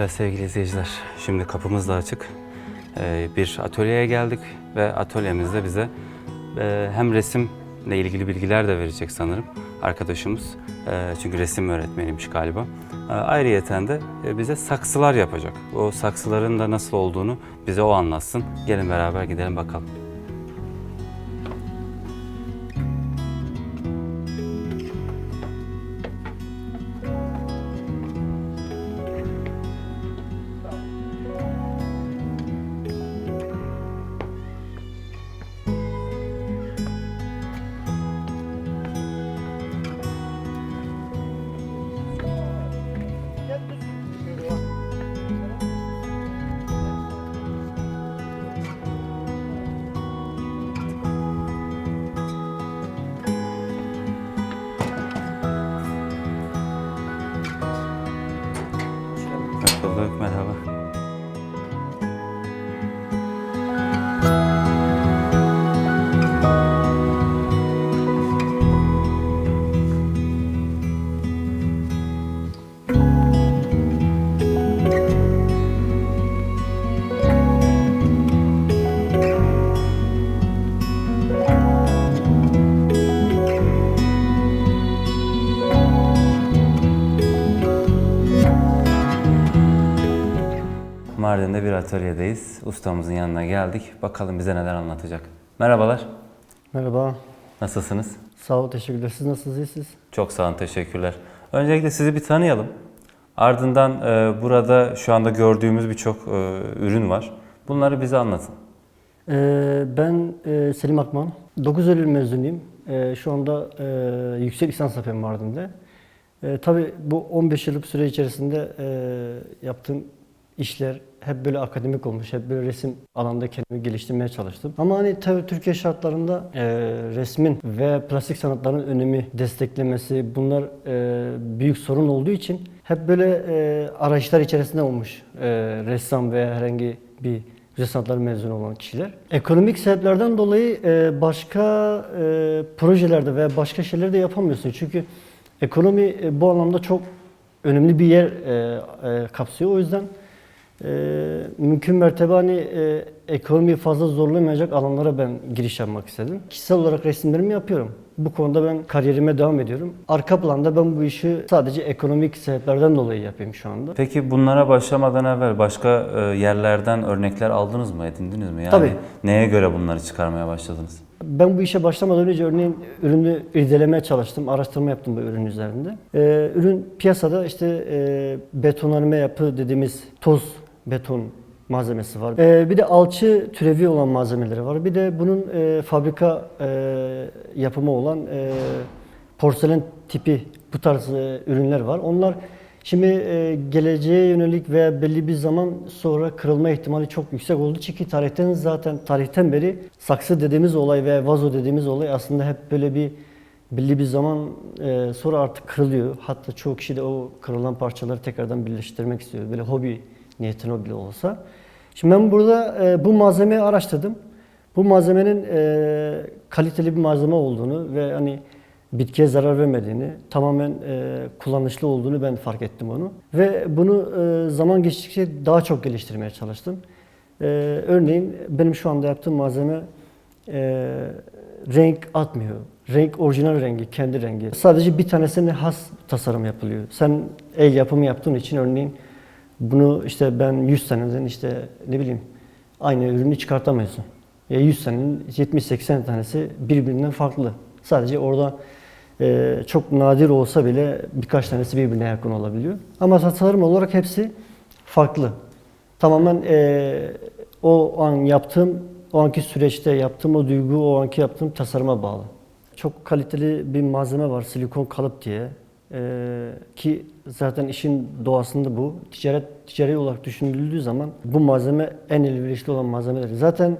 Evet sevgili izleyiciler, şimdi kapımız da açık. Ee, bir atölyeye geldik ve atölyemizde bize e, hem resimle ilgili bilgiler de verecek sanırım arkadaşımız. E, çünkü resim öğretmeniymiş galiba. E, ayrıyeten de e, bize saksılar yapacak. O saksıların da nasıl olduğunu bize o anlatsın. Gelin beraber gidelim bakalım. Mardin'de bir atölyedeyiz. Ustamızın yanına geldik. Bakalım bize neler anlatacak. Merhabalar, Merhaba. nasılsınız? Sağ ol, teşekkürler. Siz nasılsınız, iyisiniz? Çok sağ olun, teşekkürler. Öncelikle sizi bir tanıyalım. Ardından e, burada şu anda gördüğümüz birçok e, ürün var. Bunları bize anlatın. Ee, ben e, Selim Akman. 9 Eylül mezunuyum. Ee, şu anda e, yüksek lisans yapıyorum Mardin'de. E, tabii bu 15 yıllık süre içerisinde e, yaptığım işler hep böyle akademik olmuş. Hep böyle resim alanında kendimi geliştirmeye çalıştım. Ama hani tabii Türkiye şartlarında e, resmin ve plastik sanatların önemi desteklemesi bunlar e, büyük sorun olduğu için hep böyle e, arayışlar içerisinde olmuş e, ressam veya herhangi bir güzel sanatlar mezunu olan kişiler. Ekonomik sebeplerden dolayı e, başka e, projelerde veya başka şeyleri de yapamıyorsun. Çünkü ekonomi e, bu anlamda çok önemli bir yer e, e, kapsıyor. O yüzden e, mümkün mertebe hani e, ekonomiyi fazla zorlamayacak alanlara ben giriş yapmak istedim. Kişisel olarak resimlerimi yapıyorum. Bu konuda ben kariyerime devam ediyorum. Arka planda ben bu işi sadece ekonomik sebeplerden dolayı yapayım şu anda. Peki bunlara başlamadan evvel başka e, yerlerden örnekler aldınız mı, edindiniz mi? Yani Tabii. neye göre bunları çıkarmaya başladınız? Ben bu işe başlamadan önce örneğin ürünü irdelemeye çalıştım, araştırma yaptım bu ürün üzerinde. Ee, ürün piyasada işte e, betonarme yapı dediğimiz toz beton malzemesi var. Ee, bir de alçı türevi olan malzemeleri var. Bir de bunun e, fabrika e, yapımı olan e, porselen tipi bu tarz e, ürünler var. Onlar şimdi e, geleceğe yönelik veya belli bir zaman sonra kırılma ihtimali çok yüksek olduğu için ki tarihten zaten tarihten beri saksı dediğimiz olay veya vazo dediğimiz olay aslında hep böyle bir belli bir zaman e, sonra artık kırılıyor. Hatta çoğu kişi de o kırılan parçaları tekrardan birleştirmek istiyor. Böyle hobi niyetine bile olsa. Şimdi ben burada e, bu malzemeyi araştırdım. Bu malzemenin e, kaliteli bir malzeme olduğunu ve hani bitkiye zarar vermediğini, tamamen e, kullanışlı olduğunu ben fark ettim onu. Ve bunu e, zaman geçtikçe daha çok geliştirmeye çalıştım. E, örneğin benim şu anda yaptığım malzeme e, renk atmıyor. Renk orijinal rengi, kendi rengi. Sadece bir tanesine has tasarım yapılıyor. Sen el yapımı yaptığın için örneğin bunu işte ben 100 seneden işte ne bileyim aynı ürünü çıkartamıyorsun. Ya 100 senenin 70-80 tanesi birbirinden farklı. Sadece orada e, çok nadir olsa bile birkaç tanesi birbirine yakın olabiliyor. Ama tasarım olarak hepsi farklı. Tamamen e, o an yaptığım, o anki süreçte yaptığım o duygu, o anki yaptığım tasarıma bağlı. Çok kaliteli bir malzeme var, silikon kalıp diye. Ee, ki zaten işin doğasında bu. Ticaret ticari olarak düşünüldüğü zaman bu malzeme en elverişli olan malzemeler. Zaten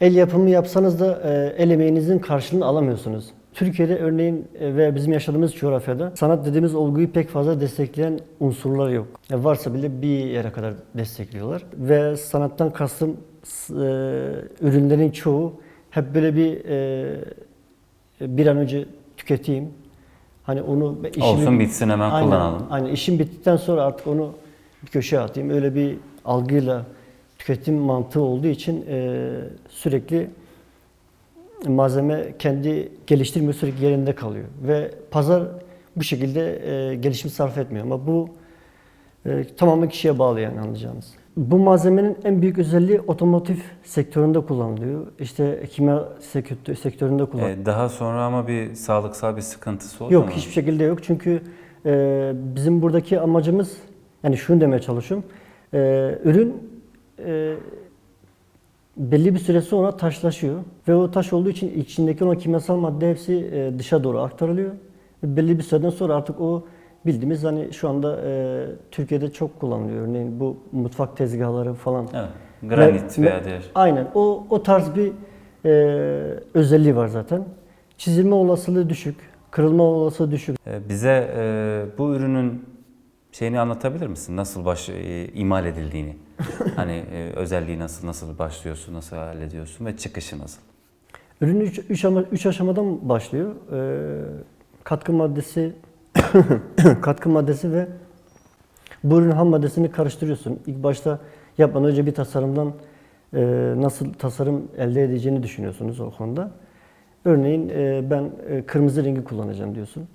el yapımı yapsanız da e, el emeğinizin karşılığını alamıyorsunuz. Türkiye'de örneğin e, ve bizim yaşadığımız coğrafyada sanat dediğimiz olguyu pek fazla destekleyen unsurlar yok. Ya varsa bile bir yere kadar destekliyorlar. Ve sanattan kastım e, ürünlerin çoğu hep böyle bir e, bir an önce tüketeyim. Hani onu işimi- Olsun bitsin hemen Aynen, kullanalım. Aynen işim bittikten sonra artık onu bir köşeye atayım. Öyle bir algıyla tüketim mantığı olduğu için e, sürekli malzeme kendi geliştirmiyor, sürekli yerinde kalıyor. Ve pazar bu şekilde e, gelişim sarf etmiyor. Ama bu e, tamamen kişiye bağlı yani anlayacağınız. Bu malzemenin en büyük özelliği otomotiv sektöründe kullanılıyor. İşte kimya sektö- sektöründe kullanılıyor. Ee, daha sonra ama bir sağlıksal bir sıkıntısı oldu Yok mu? hiçbir şekilde yok çünkü e, bizim buradaki amacımız yani şunu demeye çalışıyorum. E, ürün e, belli bir süre sonra taşlaşıyor ve o taş olduğu için içindeki olan kimyasal madde hepsi e, dışa doğru aktarılıyor. Belli bir süreden sonra artık o bildiğimiz hani şu anda e, Türkiye'de çok kullanılıyor. Örneğin bu mutfak tezgahları falan. Evet. Granit Ve- veya ve- diğer. Aynen. O, o tarz bir e, özelliği var zaten. Çizilme olasılığı düşük, kırılma olasılığı düşük. Ee, bize e, bu ürünün şeyini anlatabilir misin? Nasıl baş e, imal edildiğini? hani e, özelliği nasıl, nasıl başlıyorsun, nasıl hallediyorsun ve çıkışı nasıl? Ürün 3 ama, üç aşamadan başlıyor. Ee, katkı maddesi katkı maddesi ve bu ürün ham maddesini karıştırıyorsun. İlk başta yapmadan önce bir tasarımdan e, nasıl tasarım elde edeceğini düşünüyorsunuz o konuda. Örneğin e, ben e, kırmızı rengi kullanacağım diyorsun.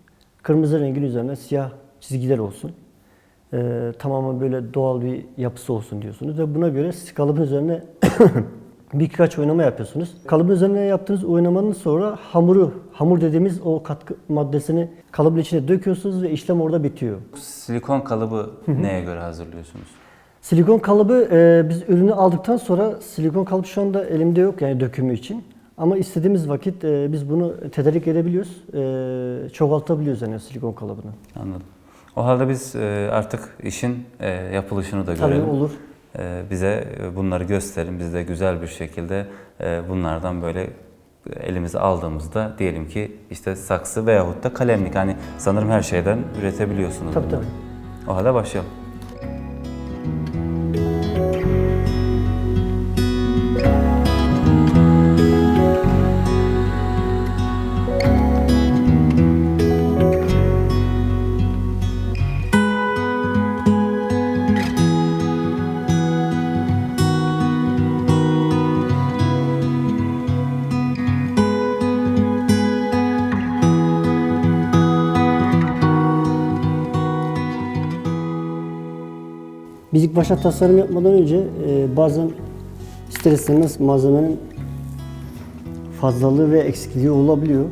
Kırmızı rengin üzerine siyah çizgiler olsun. E, tamamen böyle doğal bir yapısı olsun diyorsunuz ve buna göre siz kalıbın üzerine birkaç oynama yapıyorsunuz. Kalıbın üzerine yaptığınız oynamanın sonra hamuru, hamur dediğimiz o katkı maddesini kalıbın içine döküyorsunuz ve işlem orada bitiyor. Silikon kalıbı neye göre hazırlıyorsunuz? Silikon kalıbı e, biz ürünü aldıktan sonra silikon kalıp şu anda elimde yok yani dökümü için. Ama istediğimiz vakit e, biz bunu tedarik edebiliyoruz. E, çoğaltabiliyoruz yani silikon kalıbını. Anladım. O halde biz e, artık işin e, yapılışını da Tabii görelim. olur. E, bize e, bunları gösterin. Biz de güzel bir şekilde e, bunlardan böyle elimize aldığımızda diyelim ki işte saksı veyahut da kalemlik. Hani sanırım her şeyden üretebiliyorsunuz. Tabii bunları. tabii. O halde başlayalım. Başta tasarım yapmadan önce e, bazen ister istemez malzemenin fazlalığı ve eksikliği olabiliyor.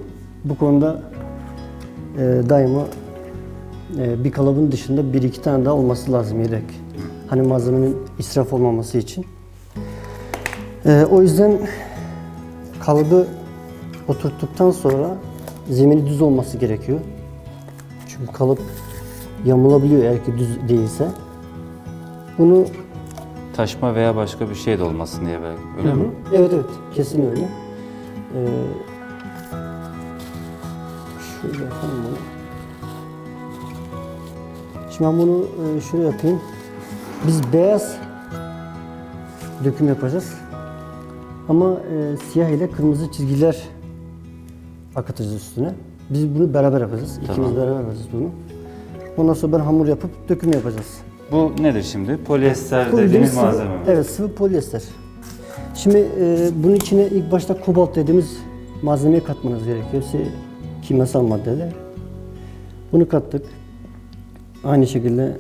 Bu konuda e, daima e, bir kalıbın dışında bir iki tane daha olması lazım yedek. Hani malzemenin israf olmaması için. E, o yüzden kalıbı oturttuktan sonra zemini düz olması gerekiyor. Çünkü kalıp yamulabiliyor eğer ki düz değilse. Bunu Taşma veya başka bir şey de olmasın diye belki. Öyle mi? Evet evet kesin öyle. Ee, şöyle yapalım bunu. Şimdi ben bunu e, şöyle yapayım. Biz beyaz döküm yapacağız. Ama e, siyah ile kırmızı çizgiler akıtacağız üstüne. Biz bunu beraber yapacağız. İkimiz beraber yapacağız bunu. Ondan sonra ben hamur yapıp döküm yapacağız. Bu nedir şimdi? Polyester Bu dediğimiz sıvı- malzeme mi? Evet sıvı polyester. Şimdi e, bunun içine ilk başta kobalt dediğimiz malzemeyi katmanız gerekiyor. Hepsi kimyasal maddeler. Bunu kattık. Aynı şekilde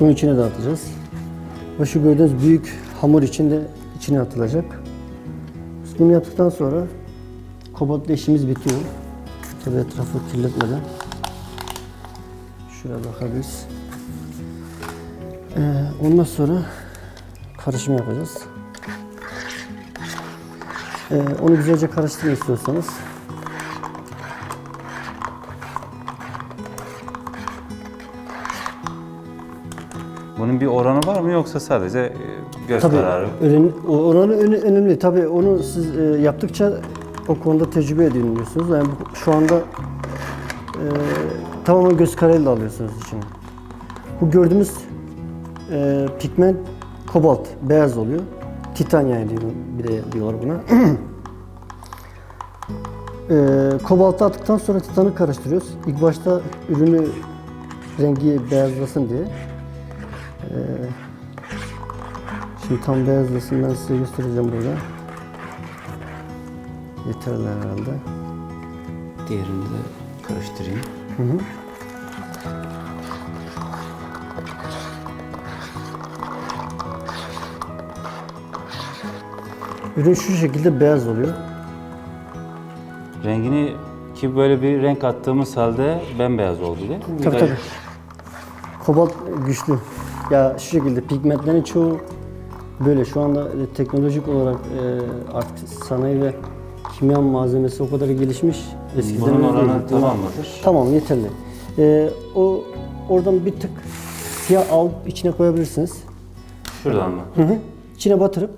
bunun içine de atacağız. Ve şu gördüğünüz büyük hamur içinde içine atılacak. Biz bunu yaptıktan sonra kobaltla işimiz bitiyor. Tabii etrafı kirletmeden. Şuraya bakabiliriz. Ee, ondan sonra karışım yapacağız. Ee, onu güzelce karıştırmak istiyorsanız Bunun bir oranı var mı yoksa sadece e, göz tabii kararı? o- oranı öne- önemli. Tabii onu siz e, yaptıkça o konuda tecrübe ediniyorsunuz. Yani şu anda e, tamamen göz kararıyla alıyorsunuz içine. Bu gördüğümüz e, pigment kobalt, beyaz oluyor. Titanya diyor, bir de diyorlar buna. e, kobaltı attıktan sonra titanı karıştırıyoruz. İlk başta ürünü rengi beyazlasın diye. Şimdi tam beyazlasın ben size göstereceğim burada. Yeterli herhalde. Diğerini de karıştırayım. Hı hı. Ürün şu şekilde beyaz oluyor. Rengini ki böyle bir renk attığımız halde bembeyaz oldu değil mi? Tabii tabii. Kobalt güçlü. Ya şu şekilde pigmentlerin çoğu böyle şu anda teknolojik olarak e, artık sanayi ve kimya malzemesi o kadar gelişmiş. Eskiden Bunun oranı değildi. tamam mıdır? Tamam yeterli. E, o oradan bir tık siyah alıp içine koyabilirsiniz. Şuradan mı? Hı hı. İçine batırıp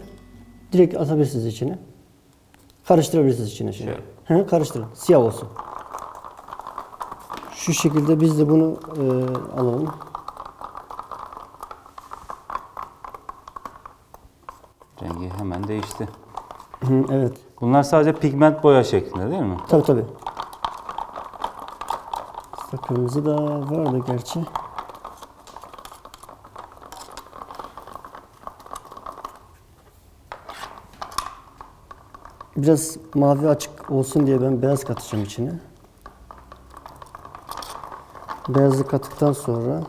direkt atabilirsiniz içine. Karıştırabilirsiniz içine şimdi. Hı hı, karıştırın. Siyah olsun. Şu şekilde biz de bunu e, alalım. Rengi hemen değişti. Hı, evet. Bunlar sadece pigment boya şeklinde değil mi? Tabii tabii. Kırmızı da vardı gerçi. Biraz mavi açık olsun diye ben beyaz katacağım içine. Beyazı kattıktan sonra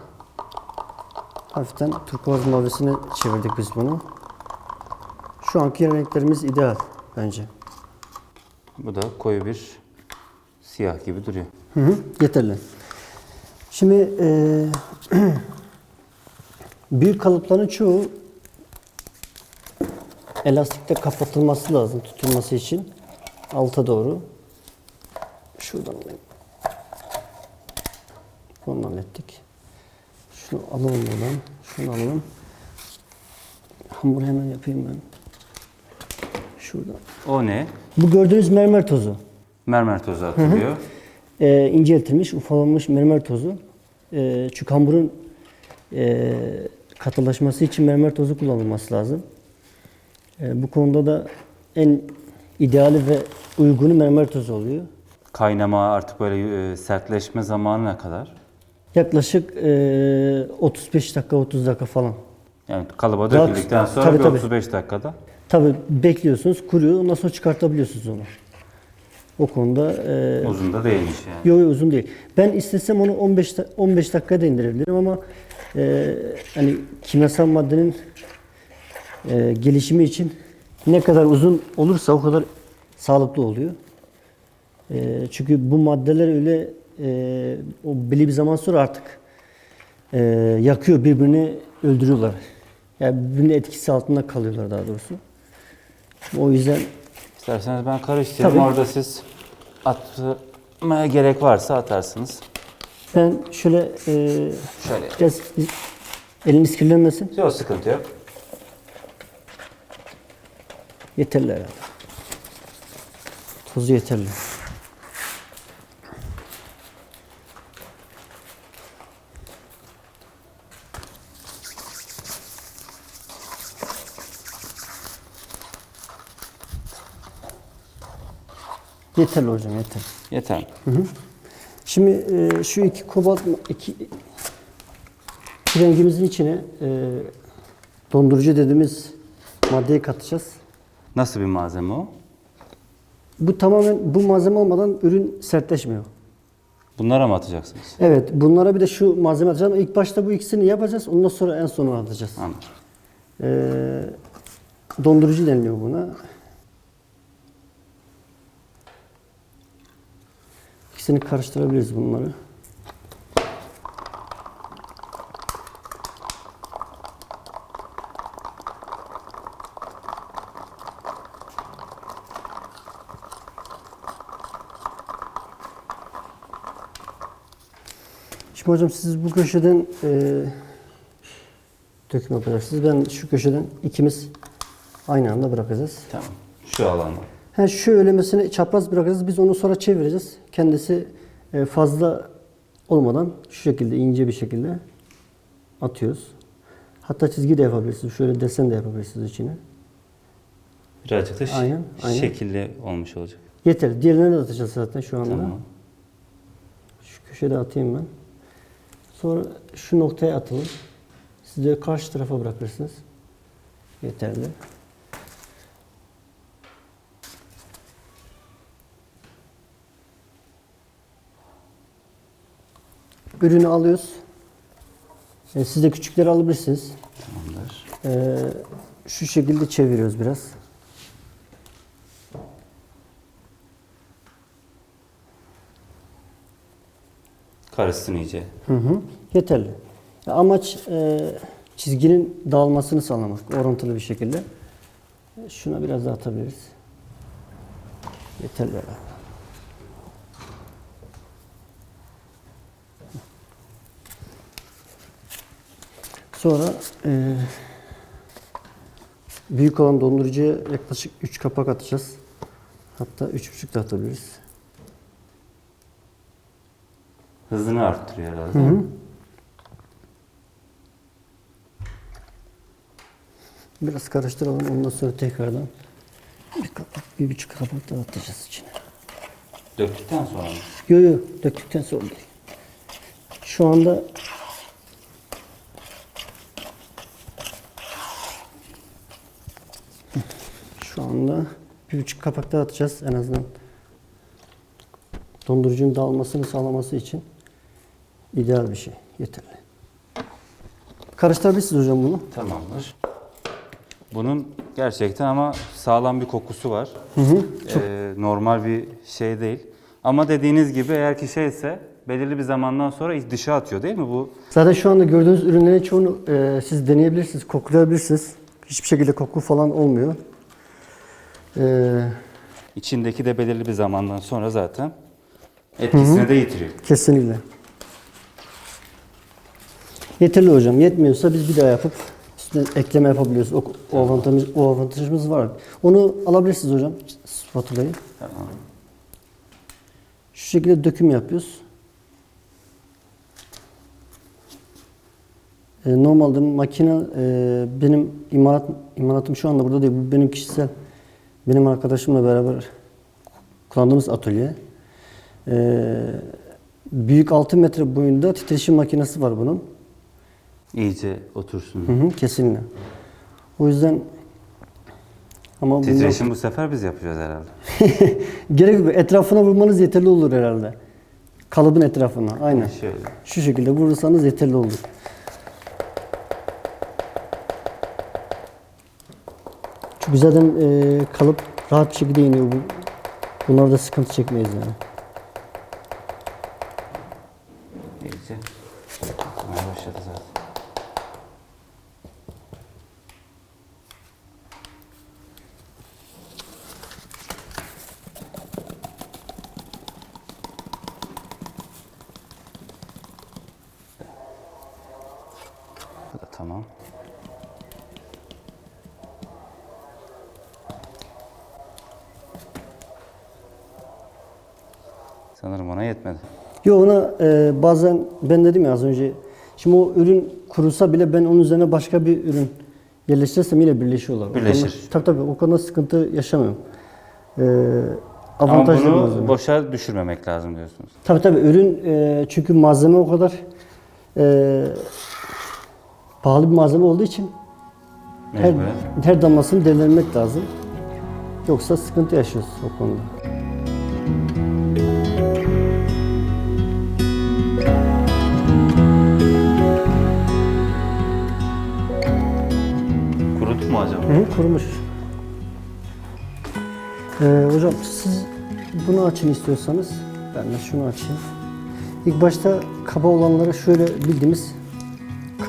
hafiften turkuaz mavisine çevirdik biz bunu. Şu anki renklerimiz ideal bence. Bu da koyu bir siyah gibi duruyor. Hı hı, yeterli. Şimdi eee, büyük kalıpların çoğu elastikte kapatılması lazım tutulması için. Alta doğru. Şuradan alayım. Bunu hallettik. Şunu alalım buradan. Şunu alalım. Hamuru hemen yapayım ben. Şuradan. O ne? Bu gördüğünüz mermer tozu. Mermer tozu atılıyor. e, inceltilmiş, ufalanmış mermer tozu. E, çünkü hamurun e, katılaşması için mermer tozu kullanılması lazım. E, bu konuda da en ideali ve uygunu mermer tozu oluyor. Kaynama artık böyle e, sertleşme zamanı ne kadar? Yaklaşık e, 35 dakika, 30 dakika falan. Yani kalıba Daha- döküldükten sonra tabii, bir tabii. 35 dakikada. Tabi bekliyorsunuz, kuruyor, ondan sonra çıkartabiliyorsunuz onu. O konuda e, Uzun da değilmiş yani. Yok yok, uzun değil. Ben istesem onu 15 da- 15 dakikada da indirebilirim ama e, hani kimyasal maddenin e, gelişimi için ne kadar uzun olursa o kadar sağlıklı oluyor. E, çünkü bu maddeler öyle e, o belli bir zaman sonra artık e, yakıyor birbirini öldürüyorlar. Yani birbirinin etkisi altında kalıyorlar daha doğrusu. O yüzden İsterseniz ben karıştırayım. Tabii. Orada siz atmaya gerek varsa atarsınız. ben şöyle e, Şöyle. biraz eliniz kirlenmesin. Yok sıkıntı yok. Yeterli herhalde. Tozu yeterli. Yeterli hocam yeter. Yeter. Şimdi e, şu iki kobalt iki, rengimizin içine e, dondurucu dediğimiz maddeyi katacağız. Nasıl bir malzeme o? Bu tamamen bu malzeme olmadan ürün sertleşmiyor. Bunlara mı atacaksınız? Evet, bunlara bir de şu malzeme atacağım. İlk başta bu ikisini yapacağız, ondan sonra en sona atacağız. Anladım. Ee, dondurucu deniliyor buna. İkisini karıştırabiliriz bunları. Şimdi hocam siz bu köşeden e, döküm yapacaksınız. Ben şu köşeden ikimiz aynı anda bırakacağız. Tamam. Şu alanda. Ha şu ölemesini çapraz bırakacağız. Biz onu sonra çevireceğiz. Kendisi e, fazla olmadan şu şekilde ince bir şekilde atıyoruz. Hatta çizgi de yapabilirsiniz. Şöyle desen de yapabilirsiniz içine. Birazcık da Aynen, aynen. şekilli olmuş olacak. Yeter. Diğerine de atacağız zaten şu anda. Tamam. Şu köşede atayım ben. Sonra şu noktaya atalım. Siz de karşı tarafa bırakırsınız. Yeterli. Ürünü alıyoruz. E, siz de küçükleri alabilirsiniz. Tamamdır. E, şu şekilde çeviriyoruz biraz. Karışsın iyice. Hı hı. Yeterli. Amaç e, çizginin dağılmasını sağlamak orantılı bir şekilde. Şuna biraz daha atabiliriz. Yeterli herhalde. Sonra e, büyük olan dondurucuya yaklaşık 3 kapak atacağız. Hatta 3,5 da atabiliriz. Hızını arttırıyor herhalde. Hı hı. Biraz karıştıralım ondan sonra tekrardan bir kapak, bir buçuk kapak daha atacağız içine. Döktükten sonra mı? Yo yo döktükten sonra değil. Şu anda şu anda bir buçuk kapak daha atacağız en azından dondurucunun dağılmasını sağlaması için ideal bir şey. Yeterli. Karıştırabilirsiniz hocam bunu. Tamamdır. Bunun gerçekten ama sağlam bir kokusu var. Ee, normal bir şey değil. Ama dediğiniz gibi eğer ki şeyse belirli bir zamandan sonra dışa atıyor değil mi bu? Zaten şu anda gördüğünüz ürünlerin çoğunu e, siz deneyebilirsiniz, koklayabilirsiniz. Hiçbir şekilde koku falan olmuyor. E, İçindeki de belirli bir zamandan sonra zaten etkisini de yitiriyor. kesinlikle. Yeterli hocam. Yetmiyorsa biz bir daha yapıp üstüne ekleme yapabiliyoruz. O, o, avantajımız, o avantajımız var. Onu alabilirsiniz hocam, spatulayı. Tamam. Şu şekilde döküm yapıyoruz. E, normalde makine e, benim imalat imalatım şu anda burada değil. Bu benim kişisel benim arkadaşımla beraber kullandığımız atölye. E, büyük 6 metre boyunda titreşim makinesi var bunun. İyice otursun. Hı hı, kesinlikle. O yüzden ama Titreşim bu sefer biz yapacağız herhalde. gerek yok. Etrafına vurmanız yeterli olur herhalde. Kalıbın etrafına. Aynen. Şöyle. Şu şekilde vurursanız yeterli olur. Çünkü zaten e, kalıp rahat bir şekilde iniyor bu. Bunlarda sıkıntı çekmeyiz yani. İyice. Tutmaya başladı zaten. Bu da tamam. Sanırım ona yetmedi. Yo ona e, bazen ben dedim ya az önce. Şimdi o ürün kurusa bile ben onun üzerine başka bir ürün yerleştirirsem yine birleşiyorlar. O Birleşir. konuda- tabii tabii o konuda sıkıntı yaşamıyorum. E, Ama avantajlı bir bunu malzeme. boşa düşürmemek lazım diyorsunuz. Tabii tabii ürün e, çünkü malzeme o kadar e, pahalı bir malzeme olduğu için her, Mecburen. her damlasını denemek lazım. Yoksa sıkıntı yaşıyoruz o konuda. Hı kurumuş. Ee, hocam siz bunu açın istiyorsanız ben de şunu açayım. İlk başta kaba olanları şöyle bildiğimiz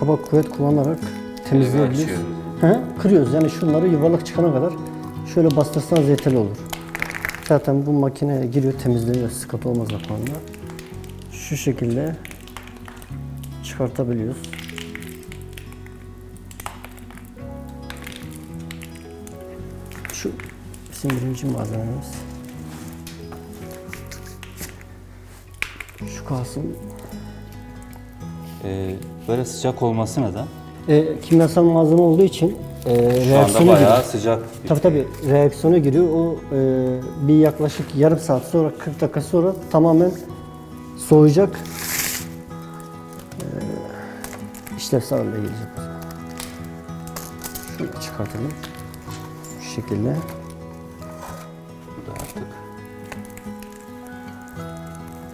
kaba kuvvet kullanarak temizleyebiliriz. hı, kırıyoruz yani şunları yuvarlak çıkana kadar şöyle bastırsanız yeterli olur. Zaten bu makineye giriyor temizleniyor sıkıntı olmaz konuda. Şu şekilde çıkartabiliyoruz. Şu bizim birinci malzememiz. Şu kalsın. Ee, böyle sıcak olması neden? E, kimyasal malzeme olduğu için e, Şu anda reaksiyona bayağı giriyor. sıcak. Tabii tabii reaksiyona giriyor. O e, bir yaklaşık yarım saat sonra 40 dakika sonra tamamen soğuyacak. E, işlevsel hale gelecek. Şunu çıkartalım. Şekilde. Bu da artık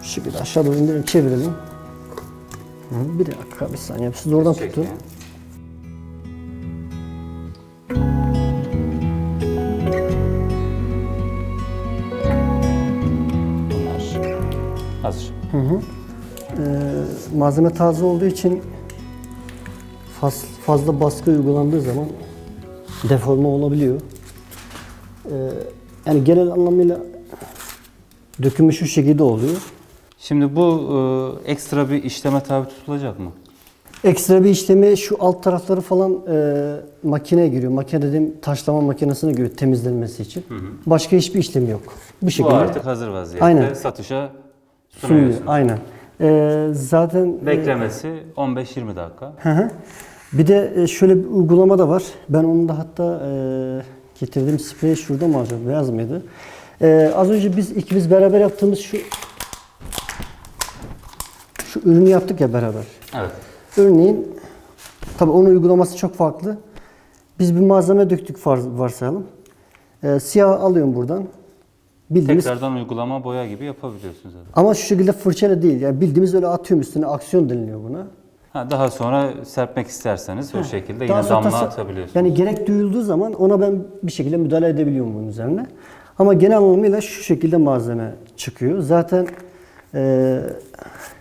Şu şekilde aşağı doğru indirelim, çevirelim. Hı, Bir dakika, bir saniye. Siz oradan tutun. çekiyor. Bunlar hazır. Ee, malzeme taze olduğu için faz- fazla baskı uygulandığı zaman deforme olabiliyor. Ee, yani genel anlamıyla dökümü şu şekilde oluyor. Şimdi bu e, ekstra bir işleme tabi tutulacak mı? Ekstra bir işlemi şu alt tarafları falan e, makineye giriyor. Makine dediğim taşlama makinesine giriyor temizlenmesi için. Başka hiçbir işlemi yok. Bu Bu şekilde artık hazır vaziyette. Aynen. Satışa sunuyorsunuz. Aynen. Ee, zaten e, Beklemesi 15-20 dakika. Hı hı. Bir de e, şöyle bir uygulama da var. Ben onu da hatta e, getirdiğim spreyi şurada mı acaba? Beyaz mıydı? E, az önce biz ikimiz beraber yaptığımız şu şu ürünü yaptık ya beraber. Evet. Örneğin tabii onun uygulaması çok farklı. Biz bir malzeme döktük varsayalım. E, siyah alıyorum buradan. Bildiğimiz Tekrardan uygulama boya gibi yapabiliyorsunuz. zaten. ama şu şekilde fırçayla değil. Yani bildiğimiz öyle atıyorum üstüne aksiyon deniliyor buna. Ha, daha sonra serpmek isterseniz o şekilde yine damla tasa- atabiliyorsunuz. Yani gerek duyulduğu zaman ona ben bir şekilde müdahale edebiliyorum bunun üzerine. Ama genel anlamıyla şu şekilde malzeme çıkıyor. Zaten e,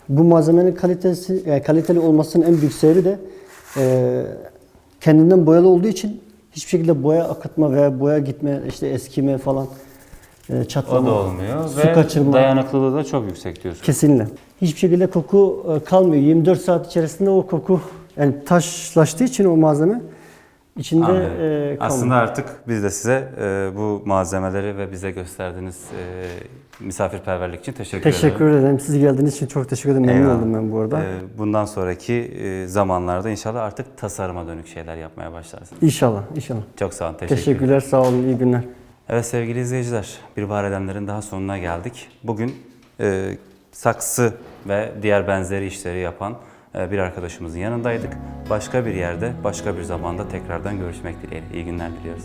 bu malzemenin kalitesi, yani kaliteli olmasının en büyük sebebi de e, kendinden boyalı olduğu için hiçbir şekilde boya akıtma veya boya gitme, işte eskime falan, e, o çatlama, da olmuyor su ve kaçırma. dayanıklılığı da çok yüksek diyorsunuz. Kesinlikle. Hiçbir şekilde koku e, kalmıyor. 24 saat içerisinde o koku yani taşlaştığı için o malzeme içinde Anlıyorum. e, kalmıyor. Aslında artık biz de size e, bu malzemeleri ve bize gösterdiğiniz e, misafirperverlik için teşekkür, teşekkür ederim. ederim. Siz geldiğiniz için çok teşekkür ederim. Memnun Eyvallah. oldum ben bu arada. E, bundan sonraki e, zamanlarda inşallah artık tasarıma dönük şeyler yapmaya başlarsınız. İnşallah, inşallah. Çok sağ olun. Teşekkür. Teşekkürler, sağ olun, iyi günler. Evet sevgili izleyiciler, Bir Bahar Edemler'in daha sonuna geldik. Bugün e, saksı ve diğer benzeri işleri yapan e, bir arkadaşımızın yanındaydık. Başka bir yerde, başka bir zamanda tekrardan görüşmek dileğiyle. İyi günler diliyoruz.